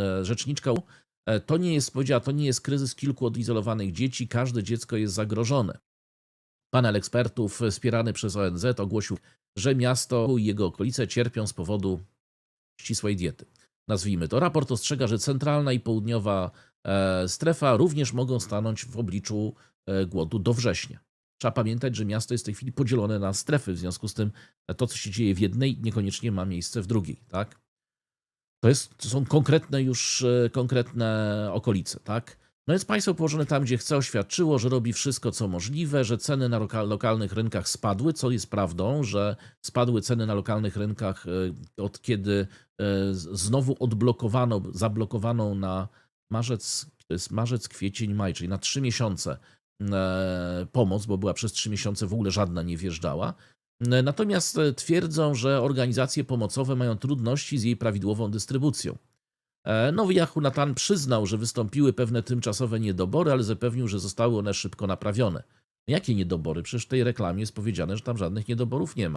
e, rzeczniczka e, to nie jest, powiedziała, to nie jest kryzys kilku odizolowanych dzieci, każde dziecko jest zagrożone. Panel ekspertów wspierany przez ONZ ogłosił, że miasto i jego okolice cierpią z powodu ścisłej diety. Nazwijmy to. Raport ostrzega, że centralna i południowa e, strefa również mogą stanąć w obliczu głodu do września. Trzeba pamiętać, że miasto jest w tej chwili podzielone na strefy, w związku z tym to, co się dzieje w jednej, niekoniecznie ma miejsce w drugiej, tak? To, jest, to są konkretne już e, konkretne okolice, tak? No więc państwo położone tam, gdzie chce, oświadczyło, że robi wszystko, co możliwe, że ceny na loka- lokalnych rynkach spadły, co jest prawdą, że spadły ceny na lokalnych rynkach e, od kiedy e, znowu odblokowano, zablokowano na marzec, to jest marzec, kwiecień, maj, czyli na trzy miesiące pomoc, bo była przez trzy miesiące w ogóle żadna nie wjeżdżała. Natomiast e, twierdzą, że organizacje pomocowe mają trudności z jej prawidłową dystrybucją. E, Nowy Yahoo Natan przyznał, że wystąpiły pewne tymczasowe niedobory, ale zapewnił, że zostały one szybko naprawione. Jakie niedobory? Przecież w tej reklamie jest powiedziane, że tam żadnych niedoborów nie ma.